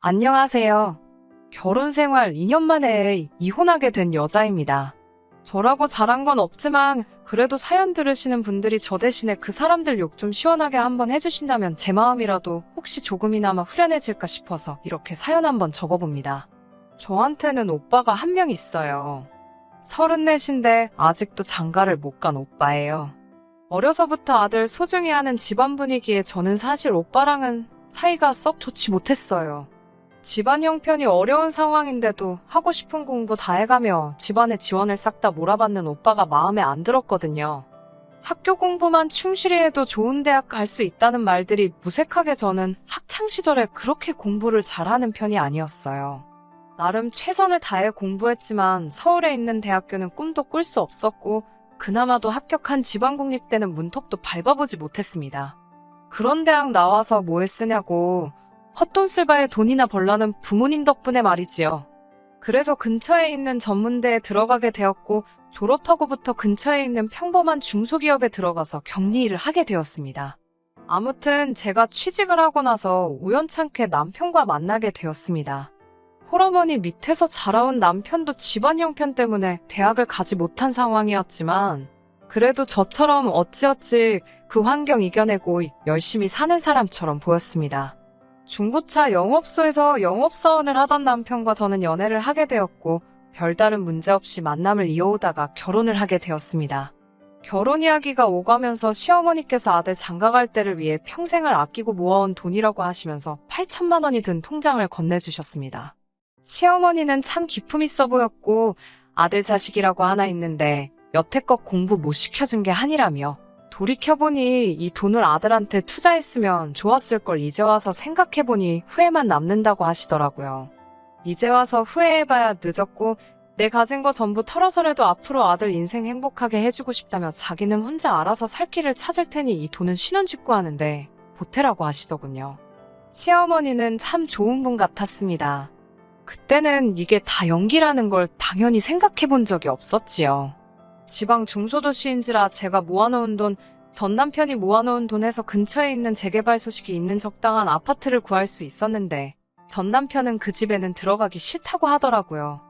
안녕하세요. 결혼 생활 2년 만에 이혼하게 된 여자입니다. 저라고 잘한 건 없지만 그래도 사연 들으시는 분들이 저 대신에 그 사람들 욕 좀 시원하게 한번 해주신다면 제 마음이라도 혹시 조금이나마 후련해질까 싶어서 이렇게 사연 한번 적어봅니다. 저한테는 오빠가 한 명 있어요. 서른넷인데 아직도 장가를 못 간 오빠예요. 어려서부터 아들 소중히 하는 집안 분위기에 저는 사실 오빠랑은 사이가 썩 좋지 못했어요. 집안 형편이 어려운 상황인데도 하고 싶은 공부 다 해가며 집안의 지원을 싹 다 몰아받는 오빠가 마음에 안 들었거든요. 학교 공부만 충실히 해도 좋은 대학 갈 수 있다는 말들이 무색하게 저는 학창 시절에 그렇게 공부를 잘하는 편이 아니었어요. 나름 최선을 다해 공부했지만 서울에 있는 대학교는 꿈도 꿀 수 없었고 그나마도 합격한 지방국립대는 문턱도 밟아보지 못했습니다. 그런 대학 나와서 뭐 했으냐고 헛돈 쓸 바에 돈이나 벌라는 부모님 덕분에 말이지요. 그래서 근처에 있는 전문대에 들어가게 되었고 졸업하고부터 근처에 있는 평범한 중소기업에 들어가서 격리 일을 하게 되었습니다. 아무튼 제가 취직을 하고 나서 우연찮게 남편과 만나게 되었습니다. 홀어머니 밑에서 자라온 남편도 집안 형편 때문에 대학을 가지 못한 상황이었지만 그래도 저처럼 어찌어찌 그 환경 이겨내고 열심히 사는 사람처럼 보였습니다. 중고차 영업소에서 영업사원을 하던 남편과 저는 연애를 하게 되었고 별다른 문제 없이 만남을 이어오다가 결혼을 하게 되었습니다. 결혼 이야기가 오가면서 시어머니께서 아들 장가갈 때를 위해 평생을 아끼고 모아온 돈이라고 하시면서 8천만 원이 든 통장을 건네주셨습니다. 시어머니는 참 기품 있어 보였고 아들 자식이라고 하나 있는데 여태껏 공부 못 시켜준 게 한이라며 돌이켜보니 이 돈을 아들한테 투자했으면 좋았을 걸 이제 와서 생각해보니 후회만 남는다고 하시더라고요. 이제 와서 후회해봐야 늦었고 내 가진 거 전부 털어서라도 앞으로 아들 인생 행복하게 해주고 싶다며 자기는 혼자 알아서 살 길을 찾을 테니 이 돈은 신혼집구 하는데 보태라고 하시더군요. 시어머니는 참 좋은 분 같았습니다. 그때는 이게 다 연기라는 걸 당연히 생각해 본 적이 없었지요. 지방 중소도시인지라 제가 모아놓은 돈, 전 남편이 모아놓은 돈에서 근처에 있는 재개발 소식이 있는 적당한 아파트를 구할 수 있었는데, 전 남편은 그 집에는 들어가기 싫다고 하더라고요.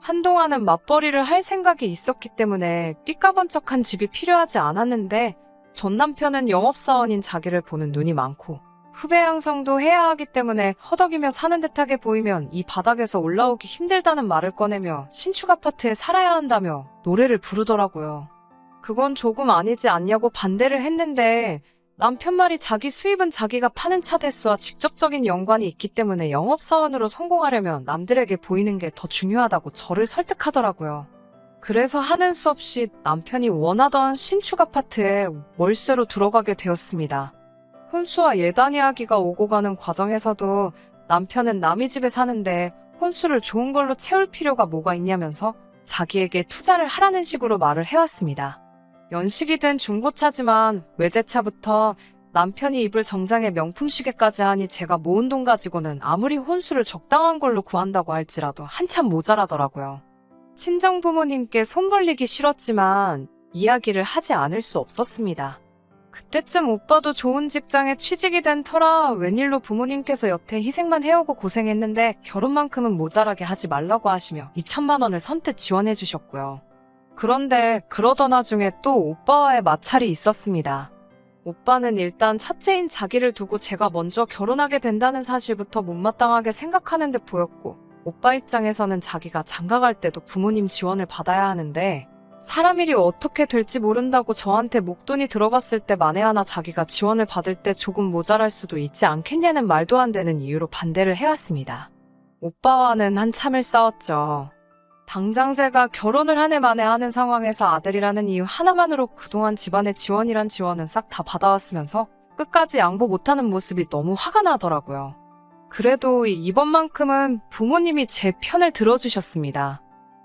한동안은 맞벌이를 할 생각이 있었기 때문에 삐까번쩍한 집이 필요하지 않았는데, 전 남편은 영업사원인 자기를 보는 눈이 많고, 후배 양성도 해야 하기 때문에 허덕이며 사는 듯하게 보이면 이 바닥에서 올라오기 힘들다는 말을 꺼내며 신축 아파트에 살아야 한다며 노래를 부르더라고요. 그건 조금 아니지 않냐고 반대를 했는데 남편 말이 자기 수입은 자기가 파는 차 대수와 직접적인 연관이 있기 때문에 영업사원으로 성공하려면 남들에게 보이는 게 더 중요하다고 저를 설득하더라고요. 그래서 하는 수 없이 남편이 원하던 신축 아파트에 월세로 들어가게 되었습니다. 혼수와 예단 이야기가 오고 가는 과정에서도 남편은 남의 집에 사는데 혼수를 좋은 걸로 채울 필요가 뭐가 있냐면서 자기에게 투자를 하라는 식으로 말을 해왔습니다. 연식이 된 중고차지만 외제차부터 남편이 입을 정장에 명품 시계까지 하니 제가 모은 돈 가지고는 아무리 혼수를 적당한 걸로 구한다고 할지라도 한참 모자라더라고요. 친정 부모님께 손 벌리기 싫었지만 이야기를 하지 않을 수 없었습니다. 그때쯤 오빠도 좋은 직장에 취직이 된 터라 웬일로 부모님께서 여태 희생만 해오고 고생했는데 결혼만큼은 모자라게 하지 말라고 하시며 2천만 원을 선뜻 지원해 주셨고요. 그런데 그러던 와중에 또 오빠와의 마찰이 있었습니다. 오빠는 일단 첫째인 자기를 두고 제가 먼저 결혼하게 된다는 사실부터 못마땅하게 생각하는 듯 보였고 오빠 입장에서는 자기가 장가갈 때도 부모님 지원을 받아야 하는데 사람 일이 어떻게 될지 모른다고 저한테 목돈이 들어갔을 때 만에 하나 자기가 지원을 받을 때 조금 모자랄 수도 있지 않겠냐는 말도 안 되는 이유로 반대를 해왔습니다. 오빠와는 한참을 싸웠죠. 당장 제가 결혼을 한 해 만에 하는 상황에서 아들이라는 이유 하나만으로 그동안 집안의 지원이란 지원은 싹 다 받아왔으면서 끝까지 양보 못하는 모습이 너무 화가 나더라고요. 그래도 이번만큼은 부모님이 제 편을 들어주셨습니다.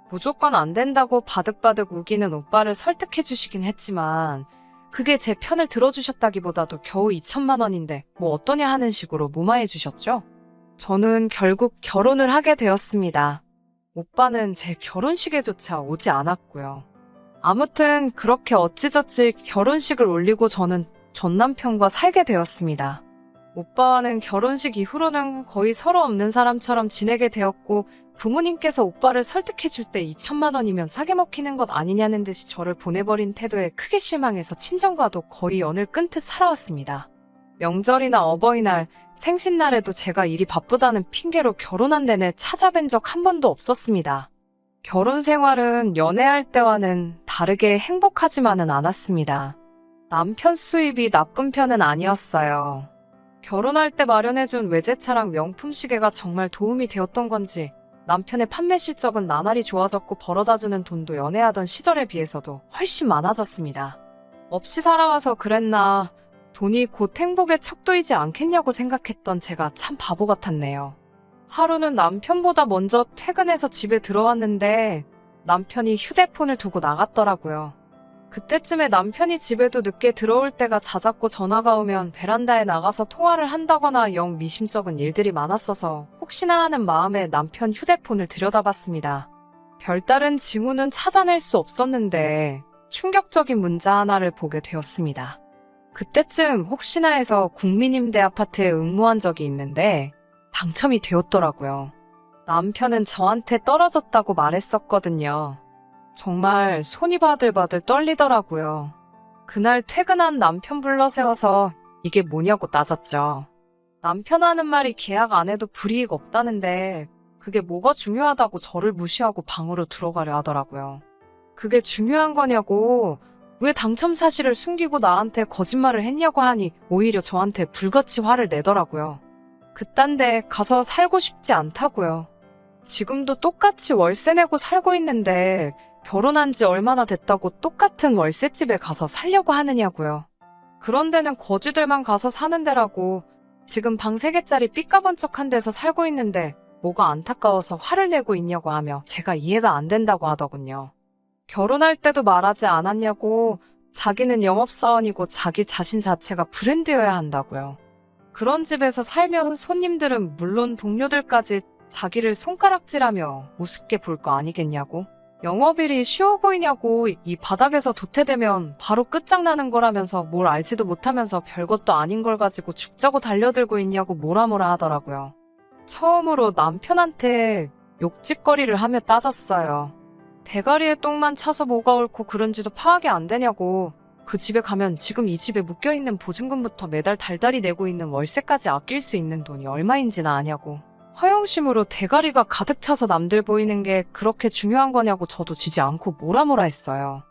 무조건 안 된다고 바득바득 우기는 오빠를 설득해 주시긴 했지만 그게 제 편을 들어주셨다기보다도 겨우 2천만 원인데 뭐 어떠냐 하는 식으로 무마해 주셨죠? 저는 결국 결혼을 하게 되었습니다. 오빠는 제 결혼식에조차 오지 않았고요. 아무튼 그렇게 어찌저찌 결혼식을 올리고 저는 전 남편과 살게 되었습니다. 오빠와는 결혼식 이후로는 거의 서로 없는 사람처럼 지내게 되었고 부모님께서 오빠를 설득해줄 때 2천만 원이면 싸게 먹히는 것 아니냐는 듯이 저를 보내버린 태도에 크게 실망해서 친정과도 거의 연을 끊듯 살아왔습니다. 명절이나 어버이날, 생신날에도 제가 일이 바쁘다는 핑계로 결혼한 내내 찾아뵌 적 한 번도 없었습니다. 결혼 생활은 연애할 때와는 다르게 행복하지만은 않았습니다. 남편 수입이 나쁜 편은 아니었어요. 결혼할 때 마련해준 외제차랑 명품 시계가 정말 도움이 되었던 건지 남편의 판매 실적은 나날이 좋아졌고 벌어다주는 돈도 연애하던 시절에 비해서도 훨씬 많아졌습니다. 없이 살아와서 그랬나 돈이 곧 행복의 척도이지 않겠냐고 생각했던 제가 참 바보 같았네요. 하루는 남편보다 먼저 퇴근해서 집에 들어왔는데 남편이 휴대폰을 두고 나갔더라고요. 그때쯤에 남편이 집에도 늦게 들어올 때가 잦았고 전화가 오면 베란다에 나가서 통화를 한다거나 영 미심쩍은 일들이 많았어서 혹시나 하는 마음에 남편 휴대폰을 들여다봤습니다. 별다른 징후는 찾아낼 수 없었는데 충격적인 문자 하나를 보게 되었습니다. 그때쯤 혹시나 해서 국민임대 아파트에 응모한 적이 있는데 당첨이 되었더라고요. 남편은 저한테 떨어졌다고 말했었거든요. 정말 손이 바들바들 떨리더라고요. 그날 퇴근한 남편 불러 세워서 이게 뭐냐고 따졌죠. 남편 하는 말이 계약 안 해도 불이익 없다는데 그게 뭐가 중요하다고 저를 무시하고 방으로 들어가려 하더라고요. 그게 중요한 거냐고 왜 당첨 사실을 숨기고 나한테 거짓말을 했냐고 하니 오히려 저한테 불같이 화를 내더라고요. 그딴 데 가서 살고 싶지 않다고요. 지금도 똑같이 월세 내고 살고 있는데 결혼한 지 얼마나 됐다고 똑같은 월세집에 가서 살려고 하느냐고요. 그런 데는 거지들만 가서 사는 데라고 지금 방 3개짜리 삐까번쩍한 데서 살고 있는데 뭐가 안타까워서 화를 내고 있냐고 하며 제가 이해가 안 된다고 하더군요. 결혼할 때도 말하지 않았냐고 자기는 영업사원이고 자기 자신 자체가 브랜드여야 한다고요. 그런 집에서 살면 손님들은 물론 동료들까지 자기를 손가락질하며 우습게 볼 거 아니겠냐고. 영업일이 쉬워 보이냐고 이 바닥에서 도태되면 바로 끝장나는 거라면서 뭘 알지도 못하면서 별것도 아닌 걸 가지고 죽자고 달려들고 있냐고 뭐라 뭐라 하더라고요. 처음으로 남편한테 욕짓거리를 하며 따졌어요. 대가리에 똥만 차서 뭐가 옳고 그런지도 파악이 안 되냐고. 그 집에 가면 지금 이 집에 묶여있는 보증금부터 매달 달달이 내고 있는 월세까지 아낄 수 있는 돈이 얼마인지나 아냐고. 허영심으로 대가리가 가득 차서 남들 보이는 게 그렇게 중요한 거냐고 저도 지지 않고 뭐라 뭐라 했어요.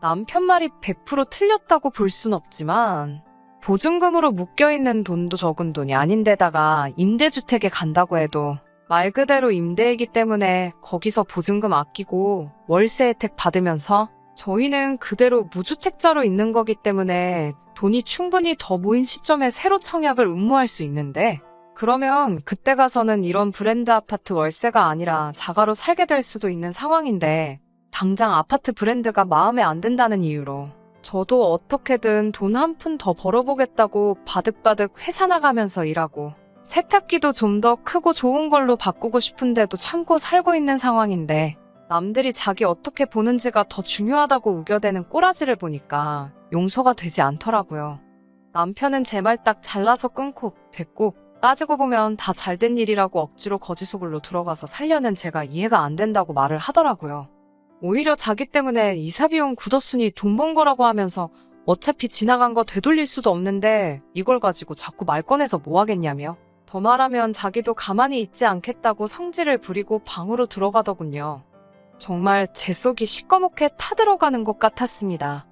남편 말이 100% 틀렸다고 볼 순 없지만 보증금으로 묶여있는 돈도 적은 돈이 아닌데다가 임대주택에 간다고 해도 말 그대로 임대이기 때문에 거기서 보증금 아끼고 월세 혜택 받으면서 저희는 그대로 무주택자로 있는 거기 때문에 돈이 충분히 더 모인 시점에 새로 청약을 응모할 수 있는데 그러면 그때 가서는 이런 브랜드 아파트 월세가 아니라 자가로 살게 될 수도 있는 상황인데 당장 아파트 브랜드가 마음에 안 든다는 이유로 저도 어떻게든 돈 한 푼 더 벌어보겠다고 바득바득 회사 나가면서 일하고 세탁기도 좀 더 크고 좋은 걸로 바꾸고 싶은데도 참고 살고 있는 상황인데 남들이 자기 어떻게 보는지가 더 중요하다고 우겨대는 꼬라지를 보니까 용서가 되지 않더라고요. 남편은 제 말 딱 잘라서 끊고 됐고 따지고 보면 다 잘 된 일이라고 억지로 거지속으로 들어가서 살려는 제가 이해가 안 된다고 말을 하더라고요. 오히려 자기 때문에 이사비용 굳었으니 돈번 거라고 하면서 어차피 지나간 거 되돌릴 수도 없는데 이걸 가지고 자꾸 말 꺼내서 뭐 하겠냐며. 더 말하면 자기도 가만히 있지 않겠다고 성질을 부리고 방으로 들어가더군요. 정말 제 속이 시꺼멓게 타들어가는 것 같았습니다.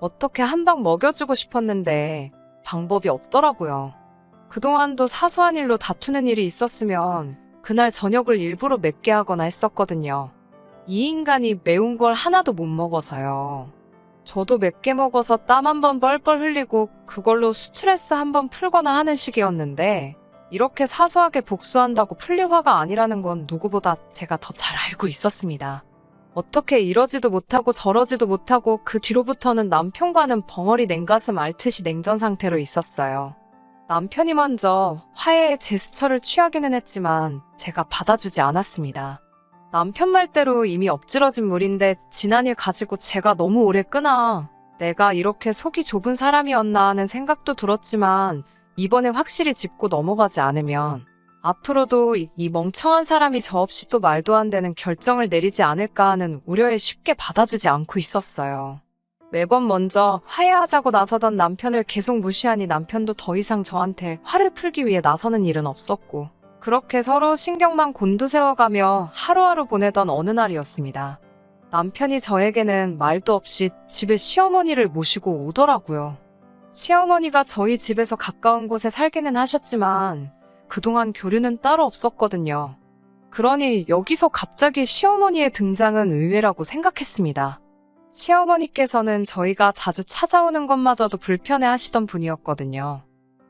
어떻게 한 방 먹여주고 싶었는데 방법이 없더라고요. 그동안도 사소한 일로 다투는 일이 있었으면 그날 저녁을 일부러 맵게 하거나 했었거든요. 이 인간이 매운 걸 하나도 못 먹어서요. 저도 맵게 먹어서 땀 한 번 뻘뻘 흘리고 그걸로 스트레스 한 번 풀거나 하는 식이었는데 이렇게 사소하게 복수한다고 풀릴 화가 아니라는 건 누구보다 제가 더 잘 알고 있었습니다. 어떻게 이러지도 못하고 저러지도 못하고 그 뒤로부터는 남편과는 벙어리 냉가슴 앓듯이 냉전 상태로 있었어요. 남편이 먼저 화해의 제스처를 취하기는 했지만 제가 받아주지 않았습니다. 남편 말대로 이미 엎질러진 물인데 지난 일 가지고 제가 너무 오래 끄나 내가 이렇게 속이 좁은 사람이었나 하는 생각도 들었지만 이번에 확실히 짚고 넘어가지 않으면 앞으로도 이- 이 멍청한 사람이 저 없이 또 말도 안 되는 결정을 내리지 않을까 하는 우려에 쉽게 받아주지 않고 있었어요. 매번 먼저 화해하자고 나서던 남편을 계속 무시하니 남편도 더 이상 저한테 화를 풀기 위해 나서는 일은 없었고 그렇게 서로 신경만 곤두세워가며 하루하루 보내던 어느 날이었습니다. 남편이 저에게는 말도 없이 집에 시어머니를 모시고 오더라고요. 시어머니가 저희 집에서 가까운 곳에 살기는 하셨지만 그동안 교류는 따로 없었거든요. 그러니 여기서 갑자기 시어머니의 등장은 의외라고 생각했습니다. 시어머니께서는 저희가 자주 찾아오는 것마저도 불편해 하시던 분이었거든요.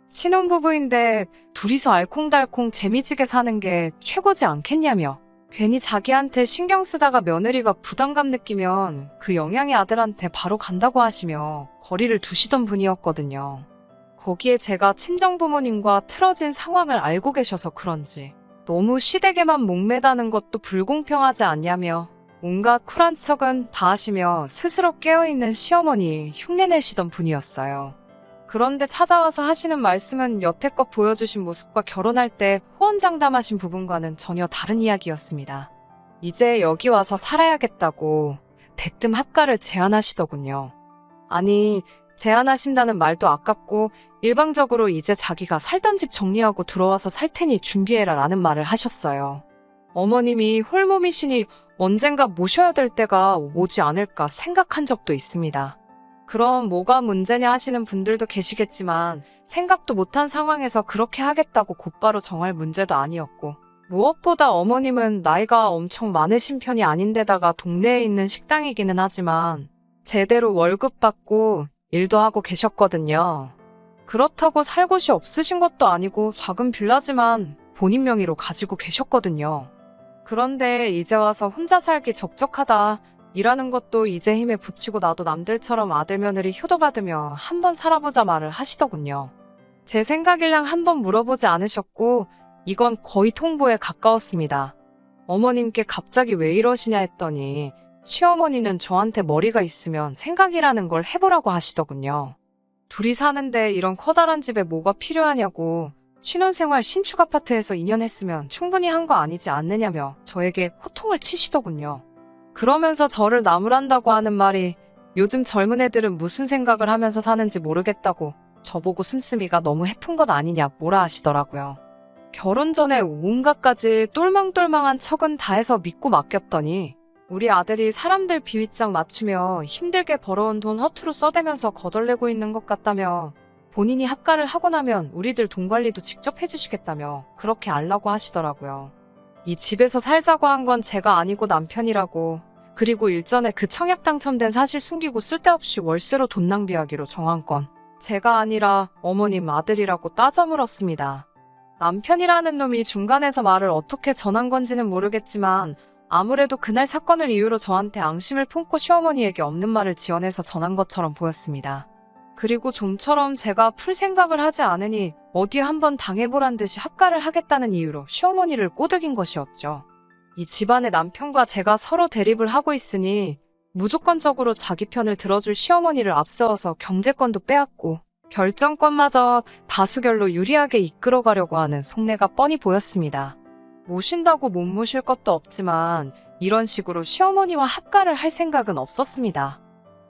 신혼부부인데 둘이서 알콩달콩 재미지게 사는 게 최고지 않겠냐며 괜히 자기한테 신경 쓰다가 며느리가 부담감 느끼면 그 영향이 아들한테 바로 간다고 하시며 거리를 두시던 분이었거든요. 거기에 제가 친정 부모님과 틀어진 상황을 알고 계셔서 그런지 너무 시댁에만 목매다는 것도 불공평하지 않냐며 온갖 쿨한 척은 다 하시며 스스로 깨어있는 시어머니 흉내내시던 분이었어요. 그런데 찾아와서 하시는 말씀은 여태껏 보여주신 모습과 결혼할 때 호언장담하신 부분과는 전혀 다른 이야기였습니다. 이제 여기 와서 살아야겠다고 대뜸 합가를 제안하시더군요. 아니, 제안하신다는 말도 아깝고 일방적으로 이제 자기가 살던 집 정리하고 들어와서 살 테니 준비해라 라는 말을 하셨어요. 어머님이 홀몸이시니 언젠가 모셔야 될 때가 오지 않을까 생각한 적도 있습니다. 그럼 뭐가 문제냐 하시는 분들도 계시겠지만 생각도 못한 상황에서 그렇게 하겠다고 곧바로 정할 문제도 아니었고 무엇보다 어머님은 나이가 엄청 많으신 편이 아닌데다가 동네에 있는 식당이기는 하지만 제대로 월급 받고 일도 하고 계셨거든요. 그렇다고 살 곳이 없으신 것도 아니고 작은 빌라지만 본인 명의로 가지고 계셨거든요. 그런데 이제 와서 혼자 살기 적적하다. 일하는 것도 이제 힘에 붙이고 나도 남들처럼 아들 며느리 효도 받으며 한번 살아보자 말을 하시더군요. 제 생각일랑 한번 물어보지 않으셨고 이건 거의 통보에 가까웠습니다. 어머님께 갑자기 왜 이러시냐 했더니 시어머니는 저한테 머리가 있으면 생각이라는 걸 해보라고 하시더군요. 둘이 사는데 이런 커다란 집에 뭐가 필요하냐고 신혼생활 신축 아파트에서 2년 했으면 충분히 한 거 아니지 않느냐며 저에게 호통을 치시더군요. 그러면서 저를 나무란다고 하는 말이 요즘 젊은 애들은 무슨 생각을 하면서 사는지 모르겠다고 저보고 씀씀이가 너무 해픈 것 아니냐 뭐라 하시더라고요. 결혼 전에 온갖 가지 똘망똘망한 척은 다 해서 믿고 맡겼더니 우리 아들이 사람들 비윗장 맞추며 힘들게 벌어온 돈 허투루 써대면서 거덜내고 있는 것 같다며 본인이 합가를 하고 나면 우리들 돈 관리도 직접 해주시겠다며 그렇게 알라고 하시더라고요. 이 집에서 살자고 한 건 제가 아니고 남편이라고 그리고 일전에 그 청약 당첨된 사실 숨기고 쓸데없이 월세로 돈 낭비하기로 정한 건 제가 아니라 어머님 아들이라고 따져 물었습니다. 남편이라는 놈이 중간에서 말을 어떻게 전한 건지는 모르겠지만 아무래도 그날 사건을 이유로 저한테 앙심을 품고 시어머니에게 없는 말을 지어내서 전한 것처럼 보였습니다. 그리고 좀처럼 제가 풀 생각을 하지 않으니 어디 한번 당해보란 듯이 합가를 하겠다는 이유로 시어머니를 꼬드긴 것이었죠. 이 집안의 남편과 제가 서로 대립을 하고 있으니 무조건적으로 자기 편을 들어줄 시어머니를 앞세워서 경제권도 빼앗고 결정권마저 다수결로 유리하게 이끌어가려고 하는 속내가 뻔히 보였습니다. 모신다고 못 모실 것도 없지만 이런 식으로 시어머니와 합가를 할 생각은 없었습니다.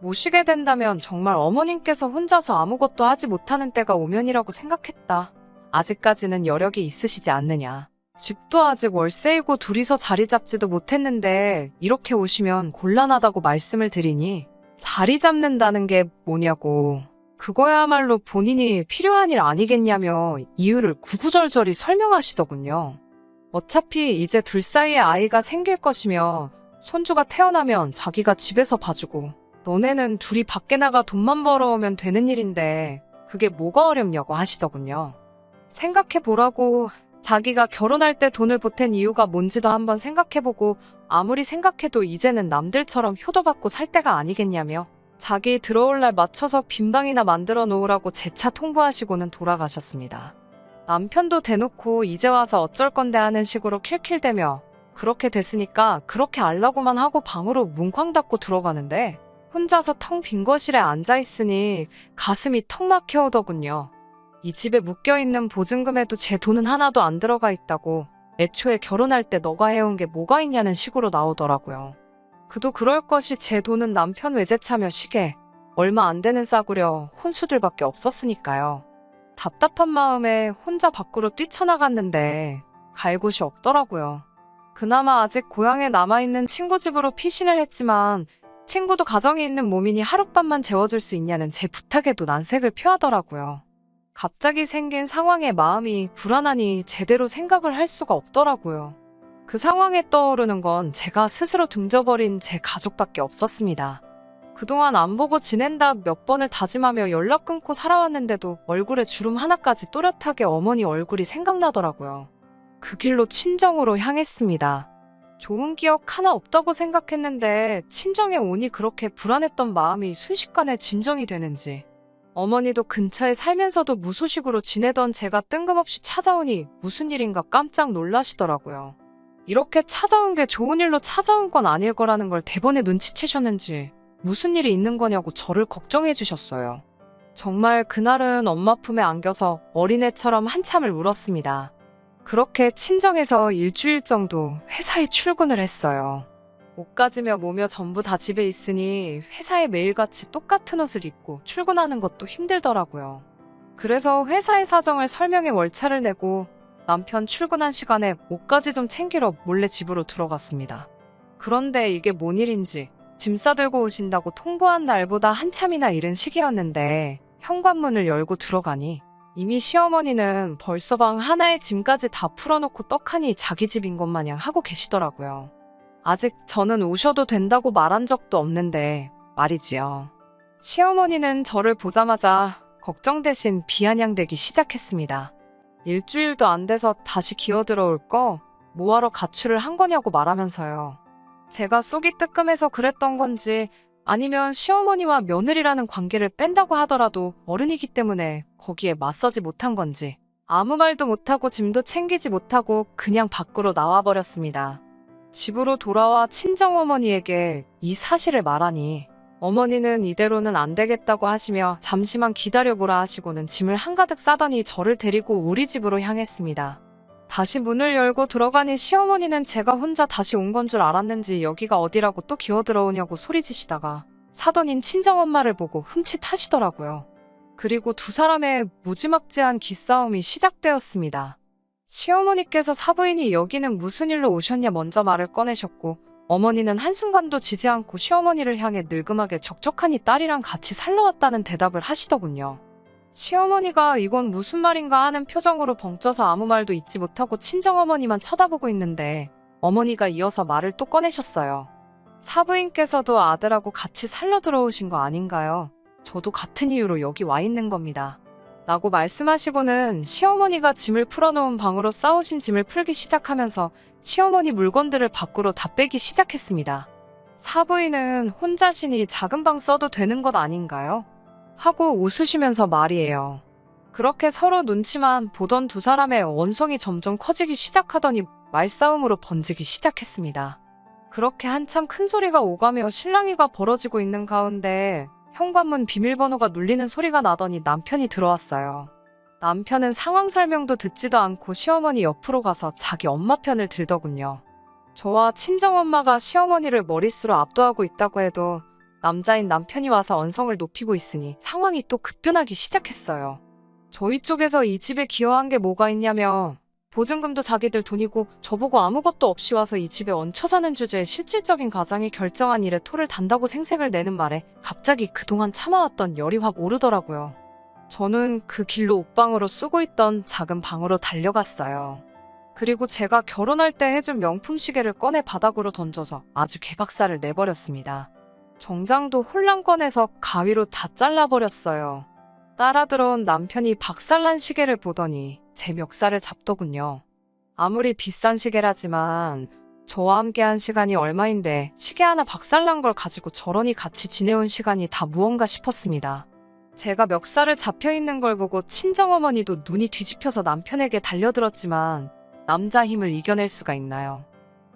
모시게 된다면 정말 어머님께서 혼자서 아무것도 하지 못하는 때가 오면이라고 생각했다. 아직까지는 여력이 있으시지 않느냐. 집도 아직 월세이고 둘이서 자리 잡지도 못했는데 이렇게 오시면 곤란하다고 말씀을 드리니 자리 잡는다는 게 뭐냐고. 그거야말로 본인이 필요한 일 아니겠냐며 이유를 구구절절히 설명하시더군요. 어차피 이제 둘 사이에 아이가 생길 것이며 손주가 태어나면 자기가 집에서 봐주고 너네는 둘이 밖에 나가 돈만 벌어오면 되는 일인데 그게 뭐가 어렵냐고 하시더군요. 생각해보라고 자기가 결혼할 때 돈을 보탠 이유가 뭔지도 한번 생각해보고 아무리 생각해도 이제는 남들처럼 효도받고 살 때가 아니겠냐며 자기 들어올 날 맞춰서 빈방이나 만들어 놓으라고 재차 통보하시고는 돌아가셨습니다. 남편도 대놓고 이제 와서 어쩔 건데 하는 식으로 킬킬대며 그렇게 됐으니까 그렇게 알라고만 하고 방으로 뭉쾅 닫고 들어가는데 혼자서 텅 빈 거실에 앉아있으니 가슴이 턱 막혀 오더군요. 이 집에 묶여있는 보증금에도 제 돈은 하나도 안 들어가 있다고 애초에 결혼할 때 너가 해온 게 뭐가 있냐는 식으로 나오더라고요. 그도 그럴 것이 제 돈은 남편 외제차며 시계, 얼마 안 되는 싸구려 혼수들밖에 없었으니까요. 답답한 마음에 혼자 밖으로 뛰쳐나갔는데 갈 곳이 없더라고요. 그나마 아직 고향에 남아있는 친구 집으로 피신을 했지만 친구도 가정에 있는 몸이니 하룻밤만 재워줄 수 있냐는 제 부탁에도 난색을 표하더라고요. 갑자기 생긴 상황에 마음이 불안하니 제대로 생각을 할 수가 없더라고요. 그 상황에 떠오르는 건 제가 스스로 등져버린 제 가족밖에 없었습니다. 그동안 안 보고 지낸다 몇 번을 다짐하며 연락 끊고 살아왔는데도 얼굴에 주름 하나까지 또렷하게 어머니 얼굴이 생각나더라고요. 그 길로 친정으로 향했습니다. 좋은 기억 하나 없다고 생각했는데 친정에 오니 그렇게 불안했던 마음이 순식간에 진정이 되는지 어머니도 근처에 살면서도 무소식으로 지내던 제가 뜬금없이 찾아오니 무슨 일인가 깜짝 놀라시더라고요. 이렇게 찾아온 게 좋은 일로 찾아온 건 아닐 거라는 걸 대번에 눈치채셨는지 무슨 일이 있는 거냐고 저를 걱정해 주셨어요. 정말 그날은 엄마 품에 안겨서 어린애처럼 한참을 울었습니다. 그렇게 친정에서 일주일 정도 회사에 출근을 했어요. 옷가지며 뭐며 전부 다 집에 있으니 회사에 매일같이 똑같은 옷을 입고 출근하는 것도 힘들더라고요. 그래서 회사의 사정을 설명해 월차를 내고 남편 출근한 시간에 옷까지 좀 챙기러 몰래 집으로 들어갔습니다. 그런데 이게 뭔 일인지 짐 싸들고 오신다고 통보한 날보다 한참이나 이른 시기였는데 현관문을 열고 들어가니 이미 시어머니는 벌써 방 하나에 짐까지 다 풀어놓고 떡하니 자기 집인 것 마냥 하고 계시더라고요. 아직 저는 오셔도 된다고 말한 적도 없는데 말이지요. 시어머니는 저를 보자마자 걱정 대신 비아냥대기 시작했습니다. 일주일도 안 돼서 다시 기어들어올 거 뭐하러 가출을 한 거냐고 말하면서요. 제가 쏙이 뜨끔해서 그랬던 건지 아니면 시어머니와 며느리라는 관계를 뺀다고 하더라도 어른이기 때문에 거기에 맞서지 못한 건지 아무 말도 못하고 짐도 챙기지 못하고 그냥 밖으로 나와버렸습니다. 집으로 돌아와 친정어머니에게 이 사실을 말하니 어머니는 이대로는 안 되겠다고 하시며 잠시만 기다려보라 하시고는 짐을 한가득 싸더니 저를 데리고 우리 집으로 향했습니다. 다시 문을 열고 들어가니 시어머니는 제가 혼자 다시 온 건 줄 알았는지 여기가 어디라고 또 기어 들어오냐고 소리지시다가 사돈인 친정엄마를 보고 흠칫하시더라고요. 그리고 두 사람의 무지막지한 기싸움이 시작되었습니다. 시어머니께서 사부인이 여기는 무슨 일로 오셨냐 먼저 말을 꺼내셨고 어머니는 한순간도 지지 않고 시어머니를 향해 늙음하게 적적하니 딸이랑 같이 살러 왔다는 대답을 하시더군요. 시어머니가 이건 무슨 말인가 하는 표정으로 벙쪄서 아무 말도 잊지 못하고 친정어머니만 쳐다보고 있는데 어머니가 이어서 말을 또 꺼내셨어요. 사부인께서도 아들하고 같이 살러 들어오신 거 아닌가요? 저도 같은 이유로 여기 와 있는 겁니다. 라고 말씀하시고는 시어머니가 짐을 풀어놓은 방으로 싸우신 짐을 풀기 시작하면서 시어머니 물건들을 밖으로 다 빼기 시작했습니다. 사부인은 혼자시니 작은 방 써도 되는 것 아닌가요? 하고 웃으시면서 말이에요. 그렇게 서로 눈치만 보던 두 사람의 원성이 점점 커지기 시작하더니 말싸움으로 번지기 시작했습니다. 그렇게 한참 큰 소리가 오가며 실랑이가 벌어지고 있는 가운데 현관문 비밀번호가 눌리는 소리가 나더니 남편이 들어왔어요. 남편은 상황 설명도 듣지도 않고 시어머니 옆으로 가서 자기 엄마 편을 들더군요. 저와 친정엄마가 시어머니를 머릿수로 압도하고 있다고 해도 남자인 남편이 와서 언성을 높이고 있으니 상황이 또 급변하기 시작했어요. 저희 쪽에서 이 집에 기여한 게 뭐가 있냐며 보증금도 자기들 돈이고 저보고 아무것도 없이 와서 이 집에 얹혀 사는 주제에 실질적인 가장이 결정한 일에 토를 단다고 생색을 내는 말에 갑자기 그동안 참아왔던 열이 확 오르더라고요. 저는 그 길로 옷방으로 쓰고 있던 작은 방으로 달려갔어요. 그리고 제가 결혼할 때 해준 명품 시계를 꺼내 바닥으로 던져서 아주 개박살을 내버렸습니다. 정장도 꺼내서 가위로 다 잘라버렸어요. 따라 들어온 남편이 박살난 시계를 보더니 제 멱살을 잡더군요. 아무리 비싼 시계라지만 저와 함께한 시간이 얼마인데 시계 하나 박살난 걸 가지고 저런이 같이 지내온 시간이 다 무언가 싶었습니다. 제가 멱살을 잡혀 있는 걸 보고 친정어머니도 눈이 뒤집혀서 남편에게 달려들었지만 남자 힘을 이겨낼 수가 있나요?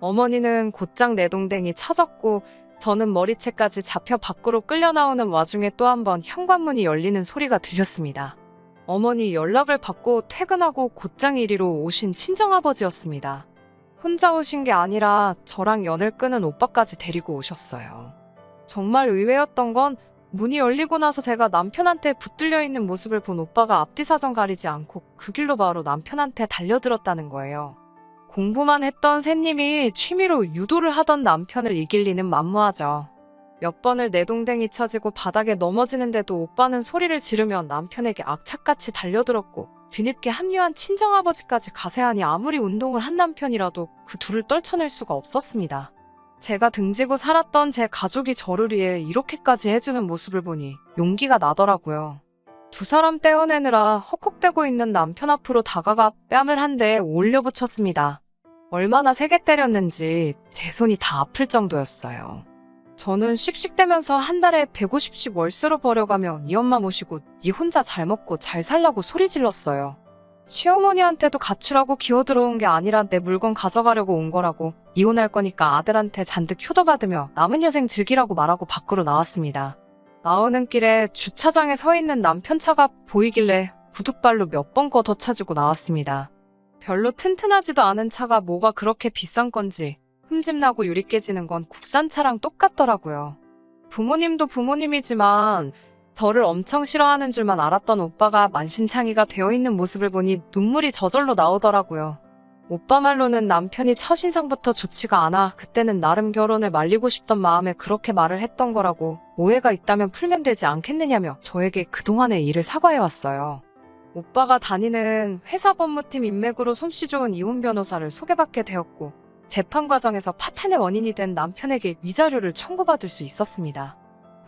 어머니는 곧장 내동댕이 찾았고 저는 머리채까지 잡혀 밖으로 끌려 나오는 와중에 또 한 번 현관문이 열리는 소리가 들렸습니다. 어머니 연락을 받고 퇴근하고 곧장 이리로 오신 친정아버지였습니다. 혼자 오신 게 아니라 저랑 연을 끄는 오빠까지 데리고 오셨어요. 정말 의외였던 건 문이 열리고 나서 제가 남편한테 붙들려 있는 모습을 본 오빠가 앞뒤 사정 가리지 않고 그 길로 바로 남편한테 달려들었다는 거예요. 공부만 했던 새님이 취미로 유도를 하던 남편을 이길 리는 만무하죠. 몇 번을 내 동댕이 쳐지고 바닥에 넘어지는데도 오빠는 소리를 지르며 남편에게 악착같이 달려들었고 뒤늦게 합류한 친정아버지까지 가세하니 아무리 운동을 한 남편이라도 그 둘을 떨쳐낼 수가 없었습니다. 제가 등지고 살았던 제 가족이 저를 위해 이렇게까지 해주는 모습을 보니 용기가 나더라고요. 두 사람 떼어내느라 헉헉대고 있는 남편 앞으로 다가가 뺨을 한대 올려 붙였습니다. 얼마나 세게 때렸는지 제 손이 다 아플 정도였어요. 저는 씩씩대면서 한 달에 150씩 월세로 벌여가며 네 엄마 모시고 네 혼자 잘 먹고 잘 살라고 소리 질렀어요. 시어머니한테도 가출하고 기어 들어온 게 아니라 내 물건 가져가려고 온 거라고 이혼할 거니까 아들한테 잔뜩 효도받으며 남은 여생 즐기라고 말하고 밖으로 나왔습니다. 나오는 길에 주차장에 서 있는 남편 차가 보이길래 구둣발로 몇 번 걷어 차주고 나왔습니다. 별로 튼튼하지도 않은 차가 뭐가 그렇게 비싼 건지 흠집나고 유리 깨지는 건 국산차랑 똑같더라고요. 부모님도 부모님이지만 저를 엄청 싫어하는 줄만 알았던 오빠가 만신창이가 되어 있는 모습을 보니 눈물이 저절로 나오더라고요. 오빠 말로는 남편이 첫인상부터 좋지가 않아 그때는 나름 결혼을 말리고 싶던 마음에 그렇게 말을 했던 거라고 오해가 있다면 풀면 되지 않겠느냐며 저에게 그동안의 일을 사과해왔어요. 오빠가 다니는 회사 법무팀 인맥으로 솜씨 좋은 이혼 변호사를 소개받게 되었고 재판 과정에서 파탄의 원인이 된 남편에게 위자료를 청구받을 수 있었습니다.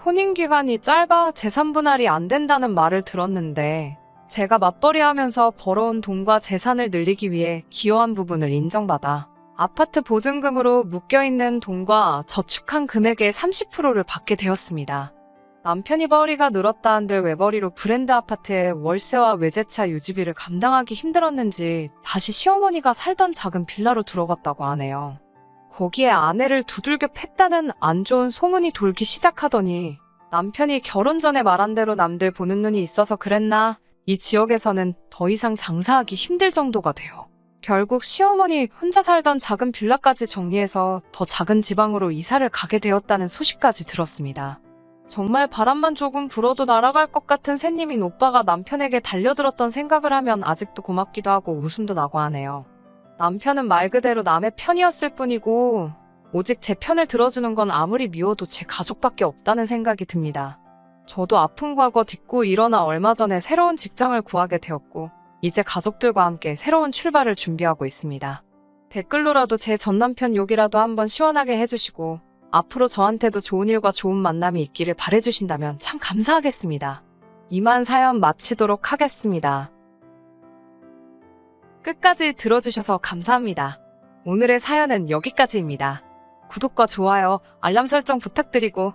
혼인 기간이 짧아 재산 분할이 안 된다는 말을 들었는데 제가 맞벌이 하면서 벌어온 돈과 재산을 늘리기 위해 기여한 부분을 인정받아 아파트 보증금으로 묶여있는 돈과 저축한 금액의 30%를 받게 되었습니다. 남편이 벌이가 늘었다 한들 외벌이로 브랜드 아파트에 월세와 외제차 유지비를 감당하기 힘들었는지 다시 시어머니가 살던 작은 빌라로 들어갔다고 하네요. 거기에 아내를 두들겨 팼다는 안 좋은 소문이 돌기 시작하더니 남편이 결혼 전에 말한 대로 남들 보는 눈이 있어서 그랬나 이 지역에서는 더 이상 장사하기 힘들 정도가 돼요. 결국 시어머니 혼자 살던 작은 빌라까지 정리해서 더 작은 지방으로 이사를 가게 되었다는 소식까지 들었습니다. 정말 바람만 조금 불어도 날아갈 것 같은 새님인 오빠가 남편에게 달려들었던 생각을 하면 아직도 고맙기도 하고 웃음도 나고 하네요. 남편은 말 그대로 남의 편이었을 뿐이고 오직 제 편을 들어주는 건 아무리 미워도 제 가족밖에 없다는 생각이 듭니다. 저도 아픈 과거 딛고 일어나 얼마 전에 새로운 직장을 구하게 되었고 이제 가족들과 함께 새로운 출발을 준비하고 있습니다. 댓글로라도 제 전남편 욕이라도 한번 시원하게 해주시고 앞으로 저한테도 좋은 일과 좋은 만남이 있기를 바래주신다면 참 감사하겠습니다. 이만 사연 마치도록 하겠습니다. 끝까지 들어주셔서 감사합니다. 오늘의 사연은 여기까지입니다. 구독과 좋아요, 알람 설정 부탁드리고